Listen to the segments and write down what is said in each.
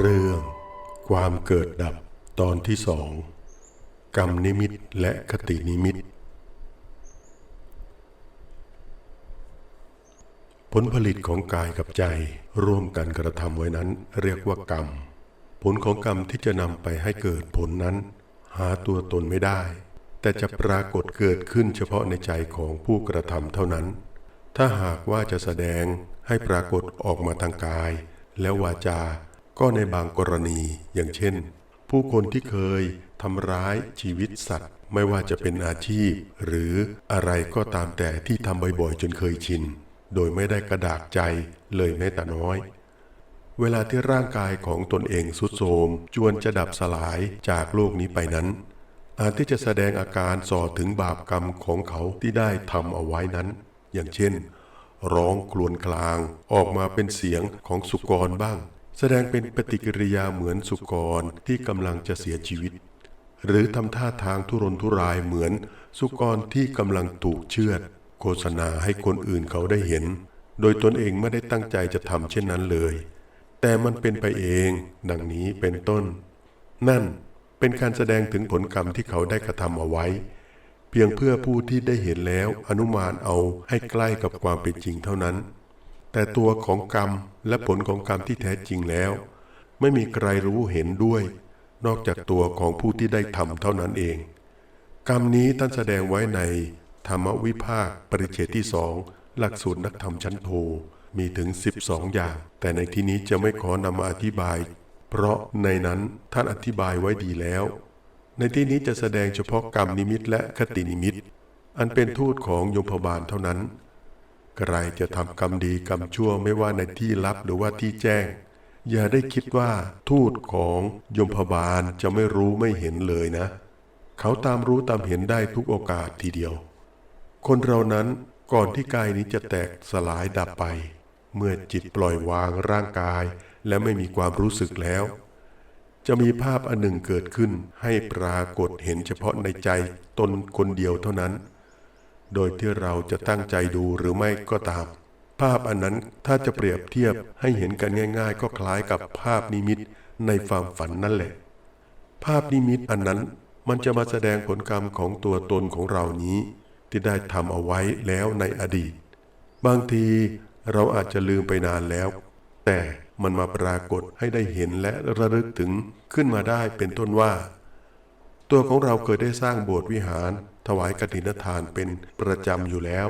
เรื่อง ความเกิดดับตอนที่สองกรรมนิมิตและคตินิมิต ผลผลิตของกายกับใจร่วมกันกระทำไว้นั้น เรียกว่ากรรม ผลของกรรมที่จะนำไปให้เกิดผลนั้น หาตัวตนไม่ได้ แต่จะปรากฏเกิดขึ้นเฉพาะในใจของผู้กระทำเท่านั้น ถ้าหากว่าจะแสดงให้ปรากฏออกมาทางกาย แล้ววาจา ก็ในบางกรณีอย่างเช่น ผู้คนที่เคยทำร้ายชีวิตสัตว์ ไม่ว่าจะเป็นอาชีพ หรืออะไรก็ตามแต่ที่ทำบ่อยๆ จนเคยชิน โดยไม่ได้กระดากใจเลยแม้แต่น้อย เวลาที่ร่างกายของตนเองสุดโทรมจวนจะดับสลายจากโลกนี้ไปนั้น อาจที่จะแสดงอาการส่อถึงบาปกรรมของเขาที่ได้ทำเอาไว้นั้น อย่างเช่น ร้องครวญครางออกมาเป็นเสียงของสุกรบ้าง แสดงเป็นปฏิกิริยาเหมือนสุกรที่กำลังจะเสียชีวิต หรือทำท่าทางทุรนทุรายเหมือนสุกรที่กำลังถูกเชือด โฆษณาให้คนอื่นเขาได้เห็น โดยตนเองไม่ได้ตั้งใจจะทำเช่นนั้นเลย แต่มันเป็นไปเอง ดังนี้เป็นต้น นั่นเป็นการแสดงถึงผลกรรมที่เขาได้กระทำเอาไว้ เพียงเพื่อผู้ที่ได้เห็นแล้วอนุมานเอาให้ใกล้กับความเป็นจริงเท่านั้น แต่ตัวของกรรมและผลของกรรมที่แท้จริงแล้ว ไม่มีใครรู้เห็นด้วย นอกจากตัวของผู้ที่ได้ทำเท่านั้นเอง กรรมนี้ท่านแสดงไว้ในธรรมวิภาคปริเฉดที่สองหลักสูตรนักธรรมชั้นโทมีถึง 12 อย่าง แต่ในที่นี้จะไม่ขอนำมาอธิบาย เพราะในนั้นท่านอธิบายไว้ดีแล้ว ในที่นี้จะแสดงเฉพาะกรรมนิมิตและคตินิมิต อันเป็นทูตของยมพบาลเท่านั้น ใครจะทำกรรมดีกรรมชั่วไม่ว่าในที่ลับหรือว่าที่แจ้ง อย่าได้คิดว่าทูตของยมพบาลจะไม่รู้ไม่เห็นเลยนะ เขาตามรู้ตามเห็นได้ทุกโอกาสทีเดียว คนเรานั้นก่อนที่กายนี้จะแตกสลายดับไป เมื่อจิตปล่อยวางร่างกาย และไม่มีความรู้สึกแล้ว จะมีภาพอันหนึ่งเกิดขึ้นให้ปรากฏเห็นเฉพาะในใจตนคนเดียวเท่านั้น โดยที่เราจะตั้งใจดูหรือไม่ก็ตาม ภาพอันนั้นถ้าจะเปรียบเทียบให้เห็นกันง่าย ๆ ก็คล้ายกับภาพนิมิตในความฝันนั่นแหละ ภาพนิมิตอันนั้นมันจะมาแสดงผลกรรมของตัวตนของเรานี้ ที่ได้ทำเอาไว้แล้วในอดีต บางทีเราอาจจะลืมไปนานแล้ว แต่มันมาปรากฏให้ได้เห็นและระลึกถึงขึ้นมาได้เป็นต้นว่า ตัวของเราเคยได้สร้างโบสถ์วิหาร ถวายกฐินทานเป็นประจำอยู่แล้ว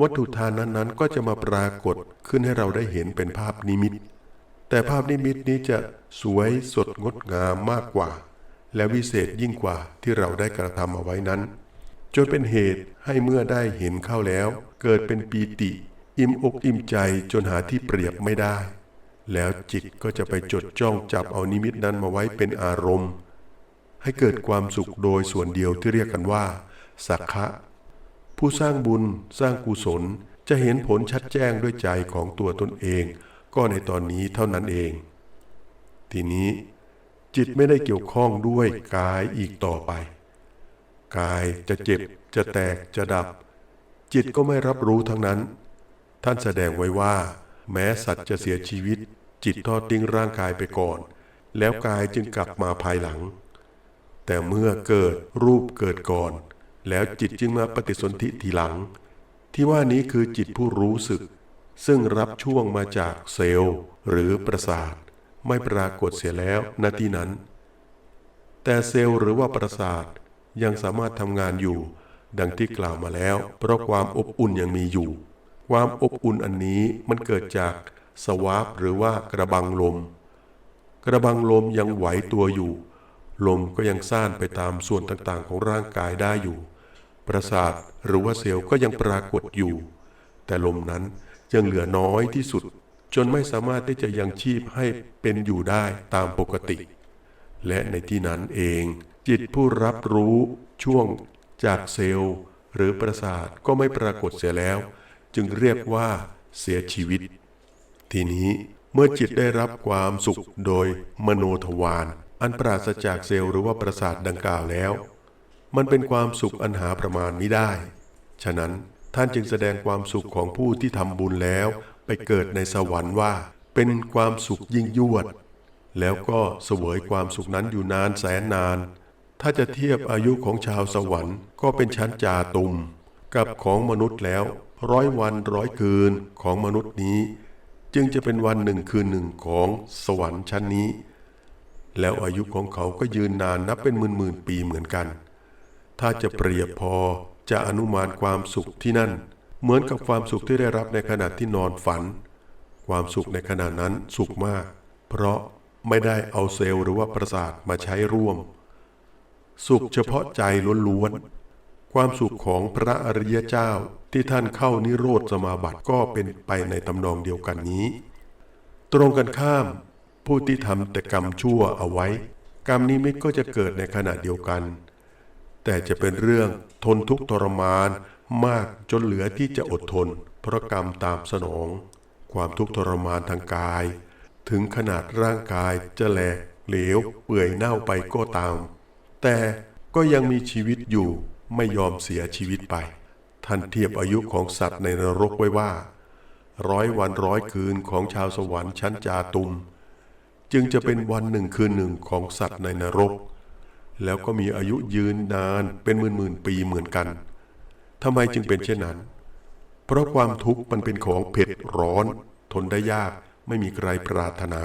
วัตถุทานนั้นๆ ก็จะมาปรากฏขึ้นให้เราได้เห็นเป็นภาพนิมิต แต่ภาพนิมิตนี้จะสวยสดงดงามมากกว่า และวิเศษยิ่งกว่าที่เราได้กระทำเอาไว้นั้น จนเป็นเหตุให้เมื่อได้เห็นเข้าแล้ว เกิดเป็นปีติ อิ่มอกอิ่มใจจนหาที่เปรียบไม่ได้ แล้วจิตก็จะไปจดจ้องจับเอานิมิตนั้นมาไว้เป็นอารมณ์ ให้เกิดความสุขโดยส่วนเดียวที่เรียกกันว่า สักขะผู้สร้างบุญสร้างกุศลจะเห็นผลชัดแจ้งด้วยใจของตัวตนเอง ก็ในตอนนี้เท่านั้นเอง ทีนี้จิตไม่ได้เกี่ยวข้องด้วยกายอีกต่อไป กายจะเจ็บจะแตกจะดับ จิตก็ไม่รับรู้ทั้งนั้น ท่านแสดงไว้ว่า แม้สัตว์จะเสียชีวิต จิตทอดทิ้งร่างกายไปก่อน แล้วกายจึงกลับมาภายหลัง แต่เมื่อเกิดรูปเกิดก่อน แล้วจิตจึงมาปฏิสนธิทีหลัง ที่ว่านี้คือจิตผู้รู้สึก ซึ่งรับช่วงมาจากเซลล์หรือประสาท ไม่ปรากฏเสียแล้วณที่นั้น แต่เซลล์หรือว่าประสาทยังสามารถทำงานอยู่ ดังที่กล่าวมาแล้ว เพราะความอบอุ่นยังมีอยู่ ความอบอุ่นอันนี้มันเกิดจากสวาปหรือว่ากระบังลม กระบังลมยังไหวตัวอยู่ ลมก็ยังซ่านไปตามส่วนต่างๆของร่างกายได้อยู่ ประสาทหรือว่าเซลล์ก็ยังปรากฏอยู่ แต่ลมนั้นยังเหลือน้อยที่สุด จนไม่สามารถที่จะยังชีพให้เป็นอยู่ได้ตามปกติ และในที่นั้นเอง จิตผู้รับรู้ช่วงจากเซลล์หรือประสาทก็ไม่ปรากฏเสียแล้ว จึงเรียกว่าเสียชีวิต ทีนี้เมื่อจิตได้รับความสุขโดยมโนทวารอันปราศจากเซลล์หรือว่าประสาทดังกล่าวแล้ว มันเป็นความสุขอันหาประมาณไม่ได้ ฉะนั้นท่านจึงแสดงความสุขของผู้ที่ทำบุญแล้ว ไปเกิดในสวรรค์ว่า เป็นความสุขยิ่งยวด แล้วก็เสวยความสุขนั้นอยู่นานแสนนาน ถ้าจะเทียบอายุของชาวสวรรค์ก็เป็นชั้นจาตุม กับของมนุษย์แล้ว ร้อยวันร้อยคืนของมนุษย์นี้ จึงจะเป็นวันหนึ่งคืนหนึ่งของสวรรค์ชั้นนี้ แล้วอายุของเขาก็ยืนนานนับเป็นหมื่นหมื่นปีเหมือนกัน ถ้าจะเปรียบพอจะอนุมานความสุขที่นั่น เหมือนกับความสุขที่ได้รับในขณะที่นอนฝัน ความสุขในขณะนั้นสุขมาก เพราะไม่ได้เอาเซลล์หรือว่าประสาทมาใช้ร่วม สุขเฉพาะใจล้วนๆความสุขของพระอริยเจ้าที่ท่านเข้านิโรธสมาบัติก็เป็นไปในตำนองเดียวกันนี้ ตรงกันข้าม ผู้ที่ทำแต่กรรมชั่วเอาไว้ กรรมนิมิตก็จะเกิดในขณะเดียวกัน แต่จะเป็นเรื่องทนทุกข์ทรมานมากจนเหลือที่จะอดทน เพราะกรรมตามสนอง ความทุกข์ทรมานทางกาย ถึงขนาดร่างกายจะแหลกเหลว เปื่อยเน่าไปก็ตาม แต่ก็ยังมีชีวิตอยู่ไม่ยอมเสียชีวิตไป ท่านเทียบอายุของสัตว์ในนรกไว้ว่า ร้อยวันร้อยคืนของชาวสวรรค์ชั้นจาตุม จึงจะเป็นวันหนึ่งคืนหนึ่งของสัตว์ในนรก แล้วก็มีอายุยืนนานเป็นหมื่นหมื่นปีเหมือนกันทำไมจึงเป็นเช่นนั้น เพราะความทุกข์มันเป็นของเผ็ดร้อน ทนได้ยากไม่มีใครปรารถนา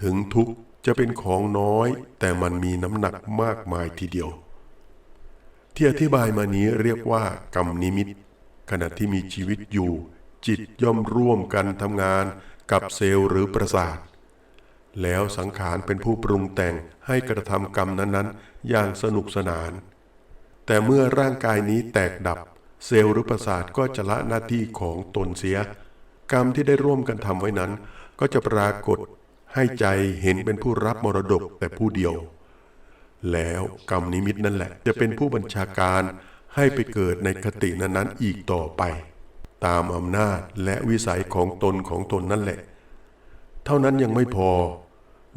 ถึงทุกข์จะเป็นของน้อย แต่มันมีน้ำหนักมากมายทีเดียว ที่อธิบายมานี้เรียกว่ากรรมนิมิต ขณะที่มีชีวิตอยู่ จิตย่อมร่วมกันทำงานกับเซลล์หรือประสาท แล้วสังขารเป็นผู้ปรุงแต่งให้กระทำกรรมนั้นๆ อย่างสนุกสนาน แต่เมื่อร่างกายนี้แตกดับ เซลล์หรือประสาทก็จะละหน้าที่ของตนเสีย กรรมที่ได้ร่วมกันทำไว้นั้น ก็จะปรากฏให้ใจเห็นเป็นผู้รับมรดกแต่ผู้เดียว แล้วกรรมนิมิตนั่นแหละ จะเป็นผู้บัญชาการให้ไปเกิดในคตินั้นๆอีกต่อไป ตามอำนาจและวิสัยของตนของตนนั่นแหละ เท่านั้นยังไม่พอ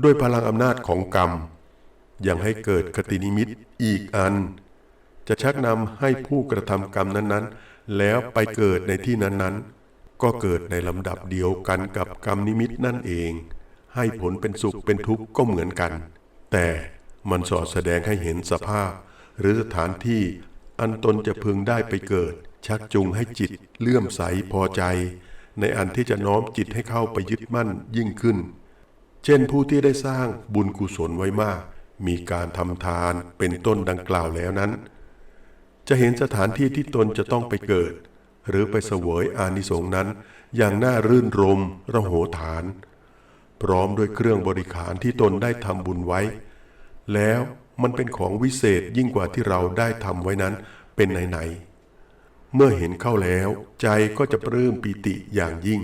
ด้วยพลังอำนาจของกรรม ยังให้เกิดคตินิมิตอีกอัน จะชักนำให้ผู้กระทำกรรมนั้นๆ แล้วไปเกิดในที่นั้นๆ ก็เกิดในลำดับเดียวกันกับกรรมนิมิตนั่นเอง ให้ผลเป็นสุขเป็นทุกข์ก็เหมือนกัน แต่มันสอดแสดงให้เห็นสภาพ หรือสถานที่อันตนจะพึงได้ไปเกิด ชักจูงให้จิตเลื่อมใสพอใจ ในอันที่จะน้อมจิตให้เข้าไปยึดมั่นยิ่งขึ้น เช่นผู้ที่ได้สร้างบุญกุศลไว้มาก มีการทำทานเป็นต้นดังกล่าวแล้วนั้น จะเห็นสถานที่ที่ตนจะต้องไปเกิด หรือไปเสวยอานิสงส์นั้น อย่างน่ารื่นรมระโหฐาน พร้อมด้วยเครื่องบริขารที่ตนได้ทำบุญไว้ แล้วมันเป็นของวิเศษยิ่งกว่าที่เราได้ทำไว้นั้นเป็นไหนๆเมื่อเห็นเข้าแล้วใจก็จะปลื้มปีติอย่างยิ่ง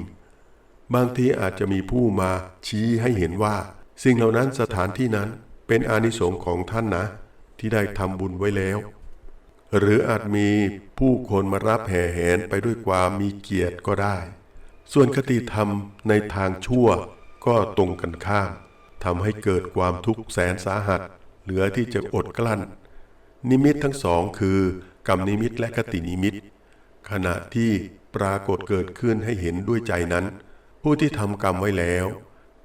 บางทีอาจจะมีผู้มาชี้ให้เห็นว่า สิ่งเหล่านั้นสถานที่นั้นเป็นอานิสงส์ของท่านนะ ที่ได้ทำบุญไว้แล้ว หรืออาจมีผู้คนมารับแห่แหนไปด้วยความมีเกียรติก็ได้ ส่วนคติธรรมในทางชั่วก็ตรงกันข้ามทำให้เกิดความทุกข์แสนสาหัส เหลือที่จะอดกลั้น นิมิตทั้งสองคือกรรมนิมิตและคตินิมิต ขณะที่ปรากฏเกิดขึ้นให้เห็นด้วยใจนั้น ผู้ที่ทำกรรมไว้แล้ว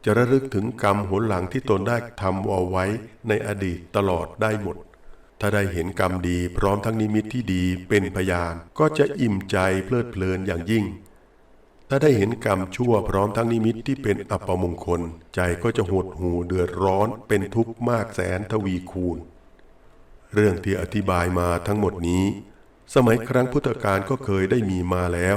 จะระลึกถึงกรรมหนหลังที่ตนได้ทำเอาไว้ในอดีตตลอดได้หมด ถ้าได้เห็นกรรมดีพร้อมทั้งนิมิตที่ดีเป็นพยานก็จะอิ่มใจเพลิดเพลินอย่างยิ่ง ถ้าได้เห็นกรรมชั่วพร้อมทั้งนิมิตที่เป็นอัปมงคล ใจก็จะหดหูเดือดร้อนเป็นทุกข์มากแสนทวีคูณ เรื่องที่อธิบายมาทั้งหมดนี้ สมัยครั้งพุทธกาลก็เคยได้มีมาแล้ว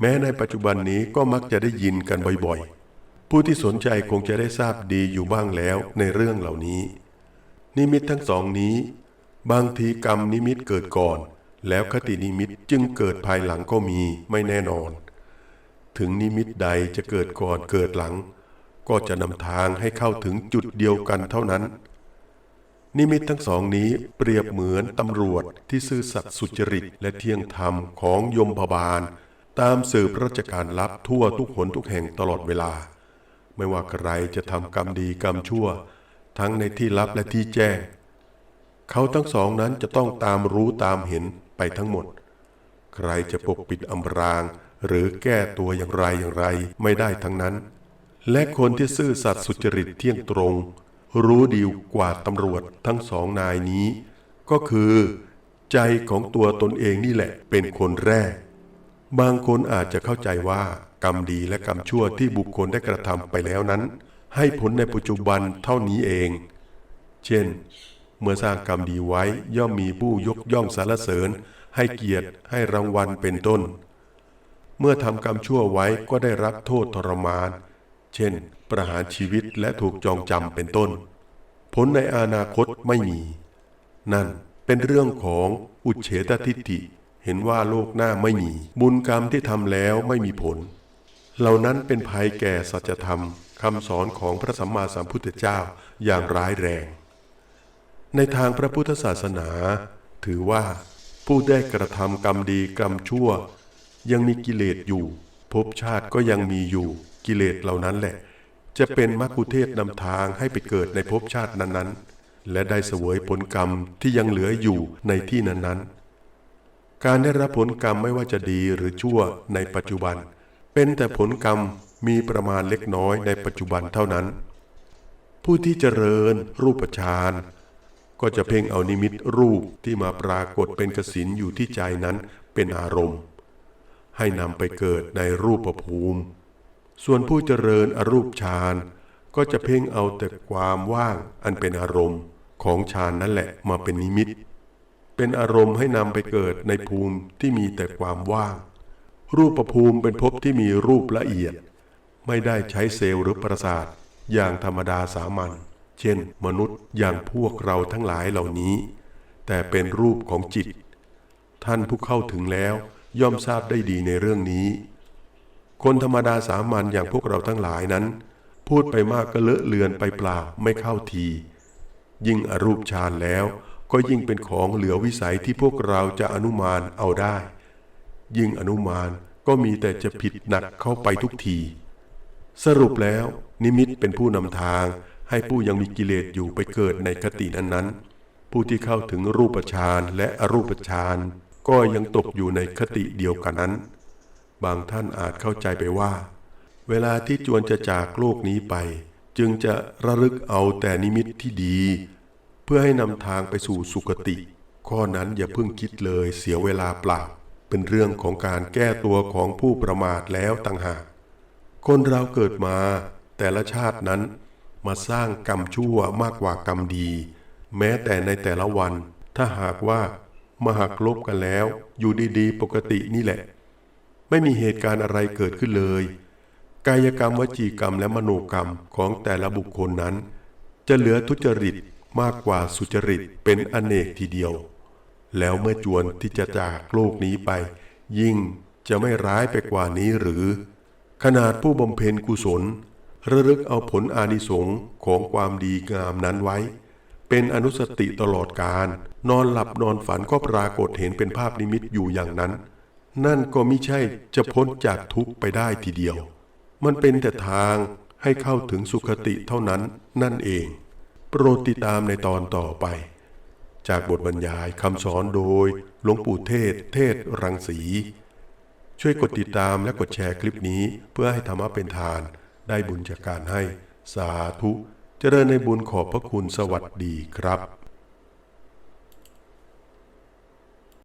แม้ในปัจจุบันนี้ก็มักจะได้ยินกันบ่อยๆ ผู้ที่สนใจคงจะได้ทราบดีอยู่บ้างแล้วในเรื่องเหล่านี้ นิมิตทั้งสองนี้ บางทีกรรมนิมิตเกิดก่อน แล้วคตินิมิตจึงเกิดภายหลังก็มีไม่แน่นอน ถึงนิมิตใดจะเกิดก่อนเกิดหลัง ก็จะนำทางให้เข้าถึงจุดเดียวกันเท่านั้น นิมิตทั้งสองนี้เปรียบเหมือนตำรวจที่ซื่อสัตย์สุจริตและเที่ยงธรรมของยมพบาล ตามสืบราชการลับทั่วทุกหนทุกแห่งตลอดเวลา ไม่ว่าใครจะทำกรรมดีกรรมชั่ว ทั้งในที่ลับและที่แจ้ง เขาทั้งสองนั้นจะต้องตามรู้ตามเห็นไปทั้งหมด ใครจะปกปิดอำราง หรือแก้ตัวอย่างไรอย่างไรไม่ได้ทั้งนั้น และคนที่ซื่อสัตย์สุจริตเที่ยงตรง รู้ดีกว่าตำรวจทั้งสองนายนี้ ก็คือ ใจของตัวตนเองนี่แหละเป็นคนแรก บางคนอาจจะเข้าใจว่ากรรมดีและกรรมชั่วที่บุคคลได้กระทำไปแล้วนั้น ให้ผลในปัจจุบันเท่านี้เอง เช่น เมื่อสร้างกรรมดีไว้ย่อมมีผู้ยกย่องสรรเสริญ ให้เกียรติให้รางวัลเป็นต้น เมื่อทำกรรมชั่วไว้ก็ได้รับโทษทรมาน เช่น ประหารชีวิตและถูกจองจำเป็นต้น ผลในอนาคตไม่มี นั่นเป็นเรื่องของอุเฉตทิฏฐิ เห็นว่าโลกหน้าไม่มี บุญกรรมที่ทำแล้วไม่มีผล เหล่านั้นเป็นภัยแก่สัจธรรมคำสอนของพระสัมมาสัมพุทธเจ้าอย่างร้ายแรง ในทางพระพุทธศาสนา ถือว่าผู้ได้กระทำกรรมดีกรรมชั่ว ยังมีกิเลสอยู่ภพชาติก็ยังมีอยู่กิเลสเหล่านั้นแหละ จะเป็นมรรคุเทศนำทางให้ไปเกิดในภพชาตินั้นๆ และได้เสวยผลกรรมที่ยังเหลืออยู่ในที่นั้นๆ การได้รับผลกรรมไม่ว่าจะดีหรือชั่วในปัจจุบัน เป็นแต่ผลกรรมมีประมาณเล็กน้อยในปัจจุบันเท่านั้น ผู้ที่เจริญรูปฌานก็จะเพ่งเอานิมิตรูปที่มาปรากฏเป็นกสินอยู่ที่ใจนั้นเป็นอารมณ์ ให้นำไปเกิดในรูปภูมิ ส่วนผู้เจริญอรูปฌานก็จะเพ่งเอาแต่ความว่างอันเป็นอารมณ์ของฌานนั่นแหละมาเป็นนิมิต เป็นอารมณ์ให้นำไปเกิดในภูมิที่มีแต่ความว่าง รูปภูมิเป็นภพที่มีรูปละเอียด ไม่ได้ใช้เซลล์หรือประสาทอย่างธรรมดาสามัญเช่น มนุษย์อย่างพวกเราทั้งหลายเหล่านี้ แต่เป็นรูปของจิต ท่านผู้เข้าถึงแล้วย่อมทราบได้ดีในเรื่องนี้ คนธรรมดาสามัญอย่างพวกเราทั้งหลายนั้น พูดไปมากก็เลอะเลือนไปเปล่าไม่เข้าที ยิ่งอรูปฌานแล้ว ก็ยิ่งเป็นของเหลือวิสัยที่พวกเราจะอนุมานเอาได้ ยิ่งอนุมานก็มีแต่จะผิดหนักเข้าไปทุกที สรุปแล้วนิมิตเป็นผู้นำทางให้ผู้ยังมีกิเลสอยู่ไปเกิดในคตินั้นๆ ผู้ที่เข้าถึงรูปฌานและอรูปฌานก็ยังตกอยู่ในคติเดียวกันนั้น บางท่านอาจเข้าใจไปว่า เวลาที่จวนจะจากโลกนี้ไป จึงจะระลึกเอาแต่นิมิตที่ดี เพื่อให้นำทางไปสู่สุคติ ข้อนั้นอย่าเพิ่งคิดเลยเสียเวลาเปล่า เป็นเรื่องของการแก้ตัวของผู้ประมาทแล้วต่างหาก คนเราเกิดมา แต่ละชาตินั้น มาสร้างกรรมชั่วมากกว่ากรรมดี แม้แต่ในแต่ละวัน ถ้าหากว่ามาหักลบกันแล้ว อยู่ดีๆ ปกตินี่แหละ ไม่มีเหตุการณ์อะไรเกิดขึ้นเลย กายกรรมวจีกรรมและมโนกรรมของแต่ละบุคคลนั้น จะเหลือทุจริต มากกว่าสุจริตเป็นอเนกทีเดียว แล้วเมื่อจวนที่จะจากโลกนี้ไป ยิ่งจะไม่ร้ายไปกว่านี้หรือ ขนาดผู้บำเพ็ญกุศล ระลึกเอาผลอานิสงส์ของความดีงามนั้นไว้ เป็นอนุสติตลอดการ นอนหลับนอนฝันก็ปรากฏเห็นเป็นภาพนิมิตอยู่อย่างนั้น นั่นก็ไมิใช่จะพ้นจากทุกข์ไปได้ทีเดียว มันเป็นแต่ทางให้เข้าถึงสุคติเท่านั้นนั่นเอง รดติดตามในตอนต่อไป จากบทบรรยายคำสอนโดยหลวงปู่เทศ เทศรังสี ช่วยกดติดตามและกดแชร์คลิปนี้เพื่อให้ธรรมะเป็นทาน ได้บุญจากการให้ สาธุเจริญในบุญขอบพระคุณสวัสดีครับ